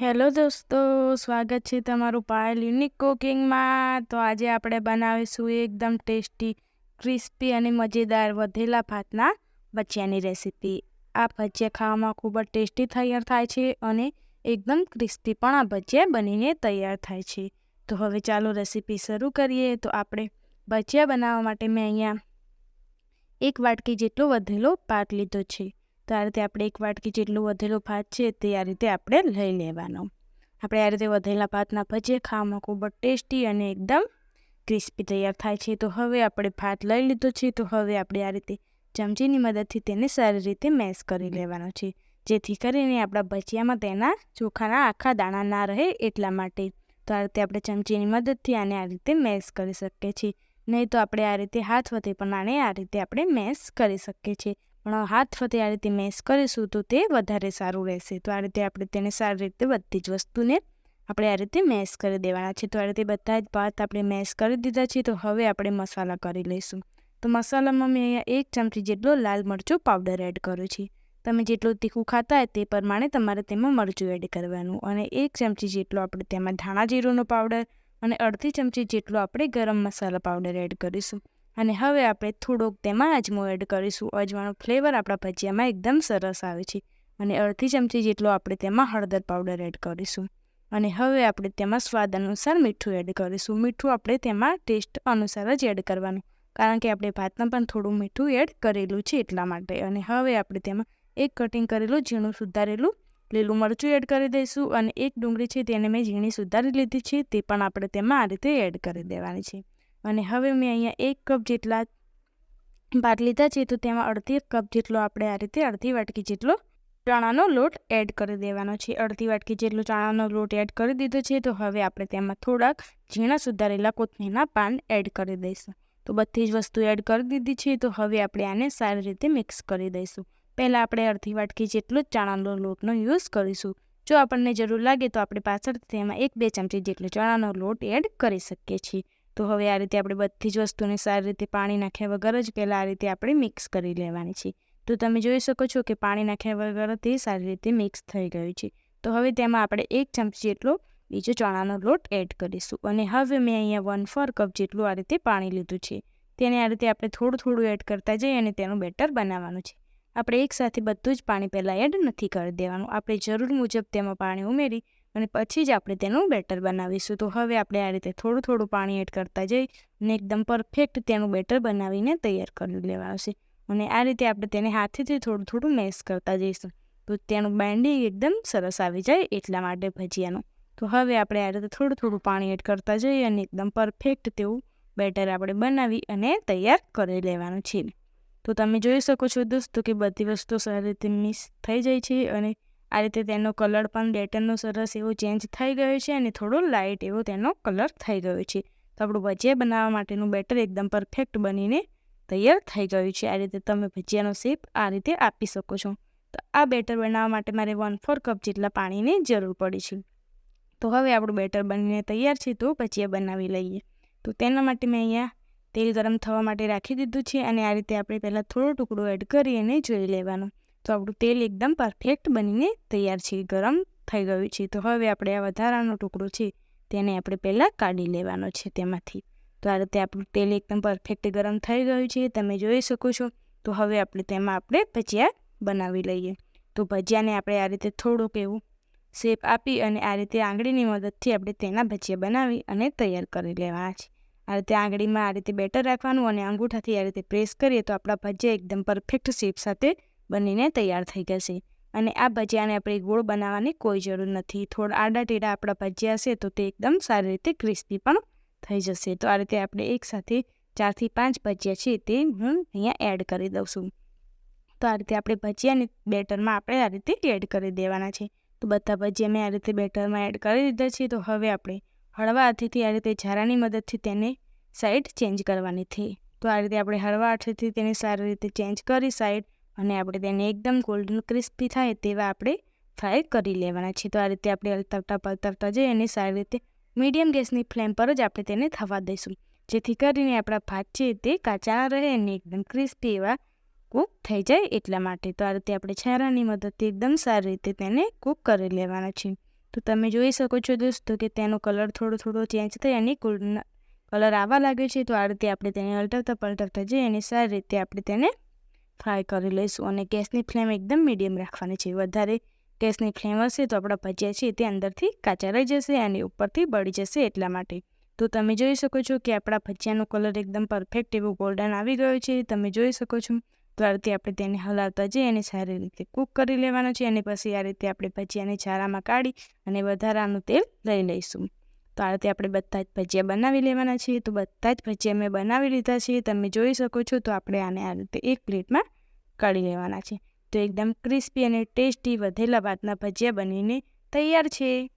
Hello દોસ્તો, સ્વાગત છે તમારું પાયલ યુનિક કુકિંગમાં. તો આજે આપણે બનાવીશું એકદમ ટેસ્ટી, ક્રિસ્પી અને મજેદાર વધેલા ભાતના ભજીયાની રેસીપી. આ ભજીયા ખાવામાં ખૂબ જ ટેસ્ટી તૈયાર થાય છે અને એકદમ ક્રિસ્પી પણ આ ભજીયા બનીને તૈયાર થાય છે. તો હવે ચાલો રેસીપી શરૂ કરીએ. તો આપણે ભજીયા બનાવવા માટે મેં અહીંયા એક વાટકી જેટલો વધેલો પાક લીધો છે. તો આ રીતે આપણે એક વાટકી જેટલું વધેલો ભાત છે તે આ રીતે આપણે લઈ લેવાનો. આપણે આ રીતે વધેલા ભાતના ભજીયા ખાવામાં ખૂબ જ ટેસ્ટી અને એકદમ ક્રિસ્પી તૈયાર થાય છે. તો હવે આપણે ભાત લઈ લીધો છે. તો હવે આપણે આ રીતે ચમચીની મદદથી તેને સારી રીતે મેશ કરી લેવાનો છે. જેથી કરીને આપણા ભજીયામાં તેના ચોખાના આખા દાણા ના રહે એટલા માટે. તો આ રીતે આપણે ચમચીની મદદથી આને આ રીતે મેશ કરી શકીએ છીએ. નહીં તો આપણે આ રીતે હાથ વડે પણ આને આ રીતે આપણે મેશ કરી શકીએ છીએ. હાથ વડે આ રીતે મેશ કરીશું તો તે વધારે સારું રહેશે. તો આ રીતે આપણે તેને સારી રીતે બધી જ વસ્તુને આપણે આ રીતે મેશ કરી દેવાના છે. તો આ રીતે બધા જ ભાત આપણે મેશ કરી દીધા છે. તો હવે આપણે મસાલા કરી લઈશું. તો મસાલામાં મેં અહીંયા એક ચમચી જેટલો લાલ મરચું પાવડર એડ કર્યો છે. તમે જેટલું તીખું ખાતા હોય તે પ્રમાણે તમારે તેમાં મરચું એડ કરવાનું. અને એક ચમચી જેટલો આપણે તેમાં ધાણા જીરુંનો પાવડર અને અડધી ચમચી જેટલો આપણે ગરમ મસાલા પાવડર એડ કરીશું. અને હવે આપણે થોડોક તેમાં અજમો એડ કરીશું. અજમાનો ફ્લેવર આપણા ભજીયામાં એકદમ સરસ આવે છે. અને અડધી ચમચી જેટલો આપણે તેમાં હળદર પાવડર એડ કરીશું. અને હવે આપણે તેમાં સ્વાદ અનુસાર મીઠું એડ કરીશું. મીઠું આપણે તેમાં ટેસ્ટ અનુસાર જ એડ કરવાનું. કારણ કે આપણે ભાતમાં પણ થોડું મીઠું એડ કરેલું છે એટલા માટે. અને હવે આપણે તેમાં એક કટિંગ કરેલું ઝીણું સુધારેલું લીલું મરચું એડ કરી દઈશું. અને એક ડુંગળી છે તેને મેં ઝીણી સુધારી લીધી છે. તે પણ આપણે તેમાં આ રીતે એડ કરી દેવાની છે. અને હવે મેં અહીંયા એક કપ જેટલા ભાત લીધા છે, તો તેમાં અડધી કપ જેટલો આપણે આ રીતે અડધી વાટકી જેટલો ચણાનો લોટ એડ કરી દેવાનો છે. અડધી વાટકી જેટલો ચણાનો લોટ એડ કરી દીધો છે, તો હવે આપણે તેમાં થોડાક ઝીણા સુધારેલા કોથમીરના પાન એડ કરી દઈશું. તો બધી જ વસ્તુ એડ કરી દીધી છે, તો હવે આપણે આને સારી રીતે મિક્સ કરી દઈશું. પહેલાં આપણે અડધી વાટકી જેટલો જ ચણાનો લોટનો યુઝ કરીશું. જો આપણને જરૂર લાગે તો આપણે પાછળથી તેમાં એક બે ચમચી જેટલો ચણાનો લોટ એડ કરી શકીએ છીએ. તો હવે આ રીતે આપણે બધી જ વસ્તુને સારી રીતે પાણી નાખ્યા વગર જ પહેલાં આ રીતે આપણે મિક્સ કરી લેવાની છે. તો તમે જોઈ શકો છો કે પાણી નાખ્યા વગર તે સારી રીતે મિક્સ થઈ ગયું છે. તો હવે તેમાં આપણે એક ચમચી જેટલો બીજો ચણાનો લોટ એડ કરીશું અને હવે મેં અહીંયા વન ફોર કપ જેટલું આ રીતે પાણી લીધું છે. તેને આ રીતે આપણે થોડું થોડું એડ કરતા જઈએ અને તેનું બેટર બનાવવાનું છે. આપણે એકસાથે બધું જ પાણી પહેલાં એડ નથી કરી દેવાનું. આપણે જરૂર મુજબ તેમાં પાણી ઉમેરી અને પછી જ આપણે તેનું બેટર બનાવીશું. તો હવે આપણે આ રીતે થોડું થોડું પાણી એડ કરતા જઈ અને એકદમ પરફેક્ટ તેનું બેટર બનાવીને તૈયાર કરી લેવા આવશે અને આ રીતે આપણે તેને હાથેથી થોડું થોડું મેશ કરતા જઈશું. તો તેનું બાઇન્ડિંગ એકદમ સરસ આવી જાય એટલા માટે ભજીયાનું. તો હવે આપણે આ રીતે થોડું થોડું પાણી એડ કરતા જઈએ અને એકદમ પરફેક્ટ તેવું બેટર આપણે બનાવી અને તૈયાર કરી લેવાનું છે. તો તમે જોઈ શકો છો દોસ્તો કે બધી વસ્તુ સારી રીતે મિક્સ થઈ જાય છે અને આ રીતે તેનો કલર પણ બેટરનો સરસ એવો ચેન્જ થઈ ગયો છે અને થોડો લાઇટ એવો તેનો કલર થઈ ગયો છે. તો આપણું ભજીયા બનાવવા માટેનું બેટર એકદમ પરફેક્ટ બનીને તૈયાર થઈ ગયું છે. આ રીતે તમે ભજીયાનો શેપ આ રીતે આપી શકો છો. તો આ બેટર બનાવવા માટે મારે વન ફોર કપ જેટલા પાણીની જરૂર પડી છે. તો હવે આપણું બેટર બનીને તૈયાર છે તો ભજીયા બનાવી લઈએ. તો તેના માટે મેં અહીંયા તેલ ગરમ થવા માટે રાખી દીધું છે અને આ રીતે આપણે પહેલાં થોડો ટુકડો એડ કરી અને જોઈ લેવાનો. તો આપણું તેલ એકદમ પરફેક્ટ બનીને તૈયાર છે. ગરમ થઈ ગયું છે. તો હવે આપણે આ વધારાનો ટુકડો છે તેને આપણે પહેલાં કાઢી લેવાનો છે તેમાંથી. તો આ રીતે આપણું તેલ એકદમ પરફેક્ટ ગરમ થઈ ગયું છે. તમે જોઈ શકો છો. તો હવે આપણે તેમાં આપણે ભજીયા બનાવી લઈએ. તો ભજીયાને આપણે આ રીતે થોડુંક એવું શેપ આપી અને આ રીતે આંગળીની મદદથી આપણે તેના ભજીયા બનાવી અને તૈયાર કરી લેવાના છે. આ રીતે આંગળીમાં આ રીતે બેટર રાખવાનું અને અંગૂઠાથી આ રીતે પ્રેસ કરીએ તો આપણા ભજીયા એકદમ પરફેક્ટ શેપ સાથે બનીને તૈયાર થઈ જશે અને આ ભજીયાને આપણે ગોળ બનાવવાની કોઈ જરૂર નથી. થોડા આડા ટેડા આપણા ભજીયા હશે તો તે એકદમ સારી રીતે ક્રિસ્પી પણ થઈ જશે. તો આ રીતે આપણે એકસાથે ચારથી પાંચ ભજીયા છે તે હું અહીંયા એડ કરી દઉં છું. તો આ રીતે આપણે ભજીયાની બેટરમાં આપણે આ રીતે એડ કરી દેવાના છે. તો બધા ભજીયા મેં આ રીતે બેટરમાં એડ કરી દીધા છે. તો હવે આપણે હળવા હાથેથી આ રીતે ઝારાની મદદથી તેને સાઈડ ચેન્જ કરવાની છે. તો આ રીતે આપણે હળવા હાથેથી તેને સારી રીતે ચેન્જ કરી સાઈડ અને આપણે તેને એકદમ ગોલ્ડન ક્રિસ્પી થાય તેવા આપણે ફ્રાય કરી લેવાના છે તો આ રીતે આપણે હલતાવતા પલતાવતા જઈએ અને સારી રીતે મીડિયમ ગેસની ફ્લેમ પર જ આપણે તેને થવા દઈશું. જેથી કરીને આપણા ભાત છે તે કાચા રહે અને એકદમ ક્રિસ્પી એવા કૂક થઈ જાય એટલા માટે. તો આ રીતે આપણે છારાની મદદથી એકદમ સારી રીતે તેને કૂક કરી લેવાના છે તો તમે જોઈ શકો છો દોસ્તો કે તેનો કલર થોડો થોડો ચેન્જ થઈ અને ગોલ્ડન કલર આવવા લાગ્યો છે. તો આ રીતે આપણે તેને હલટાવતા પલટાવતા જઈએ અને સારી રીતે આપણે તેને ફ્રાય કરી લઈશું અને ગેસની ફ્લેમ એકદમ મીડિયમ રાખવાની છે. વધારે ગેસની ફ્લેમ હશે તો આપણા ભજીયા છે તે અંદરથી કાચા રહી જશે અને ઉપરથી બળી જશે એટલા માટે. તો તમે જોઈ શકો છો કે આપણા ભજીયાનો કલર એકદમ પરફેક્ટ એવો ગોલ્ડન આવી ગયો છે. તમે જોઈ શકો છો ત્યારથી આપણે તેને હલાવતા જઈએ અને સારી રીતે કૂક કરી લેવાનો છે અને પછી આ રીતે આપણે ભજીયાને છારામાં કાઢી અને વધારાનું તેલ લઈ લઈશું. તો આ રીતે આપણે બધા જ ભજીયા બનાવી લેવાના છે તો બધા જ ભજીયા મેં બનાવી લીધા છે. તમે જોઈ શકો છો. તો આપણે આને આ રીતે એક પ્લેટમાં કાઢી લેવાના છે. તો એકદમ ક્રિસ્પી અને ટેસ્ટી વધેલા ભાતના ભજીયા બનીને તૈયાર છે.